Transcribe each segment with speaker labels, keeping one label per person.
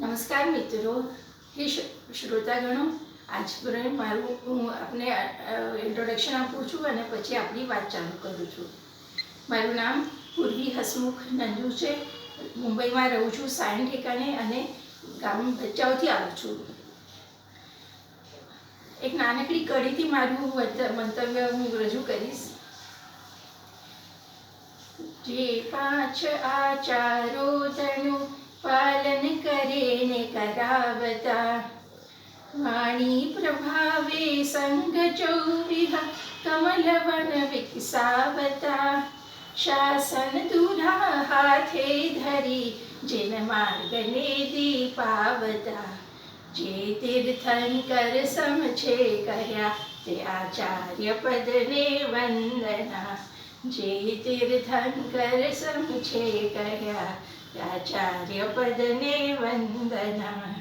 Speaker 1: નમસ્કાર મિત્રો. હે શ્રોતાગણો, આજ પ્રમાણે મારું, હું આપને ઇન્ટ્રોડક્શન આપું છું અને પછી આપણી વાત ચાલુ કરું છું. મારું નામ પૂર્વી હસમુખ નંદુ છે. મુંબઈમાં રહું છું સાયન ઠેકાણે અને ગામ ભચાઉથી આવું છું. એક નાનકડી કડીથી મારું મંતવ્ય હું રજૂ કરીશ. જે પાંચ આચારો તનું પાલન કરે ને કરાવતા. વાણી પ્રભાવે સંગ ચૌરિહ કમલવન વિકસાવતા. શાસન દુરા હાથે ધરી જેન માર્ગને દીપાવતા. જે તીર્થંકર સમછે કર્યા તે આચાર્ય પદને વંદના. જે તીર્થંકર સમછે કર્યા તે વંદના.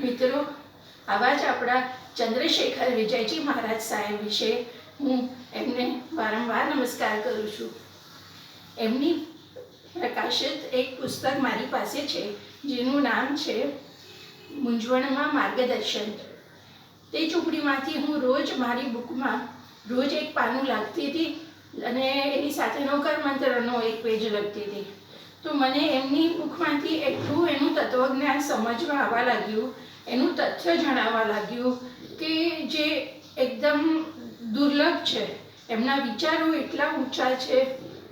Speaker 1: મિત્રો, આવા જ આપણા ચંદ્રશેખર વિજયજી મહારાજ સાહેબ વિશે હું એમને વારંવાર નમસ્કાર કરું છું. એમની પ્રકાશિત એક પુસ્તક મારી પાસે છે, જેનું નામ છે મૂંઝવણમાં માર્ગદર્શન. તે ચોપડીમાંથી હું રોજ મારી બુકમાં રોજ એક પાનું લાગતી હતી અને એની સાથે નોકર મંત્રનો એક પેજ લખતી હતી. તો મને એમની મુખમાંથી એટલું એનું તત્વજ્ઞાન સમજમાં આવવા લાગ્યું, એનું તથ્ય જણાવવા લાગ્યું કે જે એકદમ દુર્લભ છે. એમના વિચારો એટલા ઊંચા છે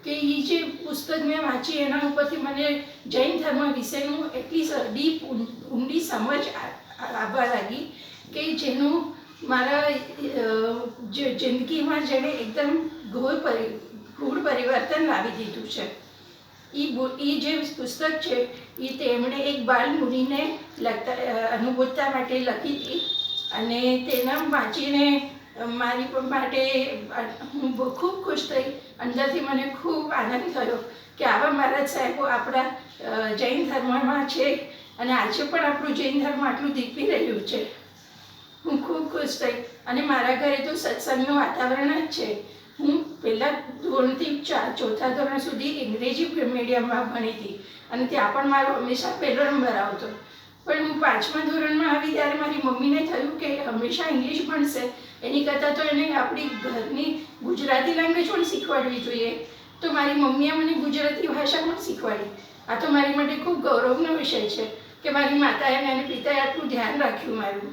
Speaker 1: કે એ જે પુસ્તક મેં વાંચી એના ઉપરથી મને જૈન ધર્મ વિશેનું એટલી ડીપ ઊંડી સમજ આવવા લાગી કે જેનું મારા જિંદગીમાં જેણે એકદમ ઘોર પરિ, ઘોર પરિવર્તન લાવી દીધું છે. એ એ જે પુસ્તક છે એ તેમણે એક બાળ મુનિને લખતા અનુભૂતતા માટે લખી હતી અને તેના વાંચીને મારી માટે હું ખૂબ ખુશ થઈ, અંદરથી મને ખૂબ આનંદ થયો કે આવા મહારાજ સાહેબો આપણા જૈન ધર્મમાં છે અને આજે પણ આપણું જૈન ધર્મ આટલું દીપી રહ્યું છે. ખુશ થઈ અને મારા ઘરે તો સત્સંગનું વાતાવરણ જ છે. હું પહેલાં ધોરણથી ચાર ચોથા ધોરણ સુધી અંગ્રેજી મીડિયમમાં ભણી હતી અને ત્યાં પણ મારો હંમેશા પહેલો નંબર આવતો. પણ હું પાંચમા ધોરણમાં આવી ત્યારે મારી મમ્મીને થયું કે હંમેશા ઇંગ્લિશ ભણશે. એની કરતાં તો એને આપણી ઘરની ગુજરાતી લેંગ્વેજ પણ શીખવાડવી જોઈએ. તો મારી મમ્મીએ મને ગુજરાતી ભાષા પણ શીખવાડી. આ તો મારી માટે ખૂબ ગૌરવનો વિષય છે કે મારી માતાએ અને પિતાએ આટલું ધ્યાન રાખ્યું મારું.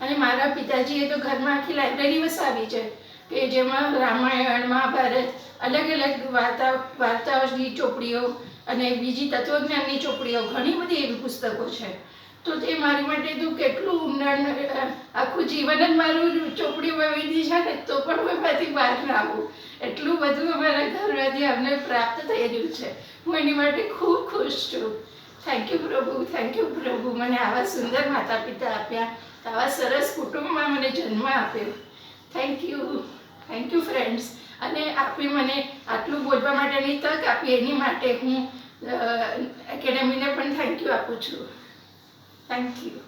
Speaker 1: અને મારા પિતાજીએ તો ઘરમાં આખી લાઇબ્રેરી વસાવી છે કે જેમાં રામાયણ, મહાભારત, અલગ અલગ વાર્તા, વાર્તાઓની ચોપડીઓ અને બીજી તત્વજ્ઞાનની ચોપડીઓ, ઘણી બધી એવી પુસ્તકો છે. તો તે મારી માટે તો કેટલું ઊંડાણ આખું જીવન જ મારું ચોપડીઓ વેચી છે ને, તો પણ હું એમાંથી બહાર ના આવું. એટલું બધું અમારા ઘરમાંથી અમને પ્રાપ્ત થઈ રહ્યું છે. હું એની માટે ખૂબ ખુશ છું. થેન્ક યુ પ્રભુ. થેન્ક યુ પ્રભુ. મને આવા સુંદર માતા પિતા આપ્યા. આવા સરસ કુટુંબમાં મને જન્મ આપ્યો. Thank you thank you friends અને આપે મને આટલું બોલવા માટેની તક આપી, એની માટે હું એકેડેમીને પણ થેન્ક યુ આપું છું. Thank you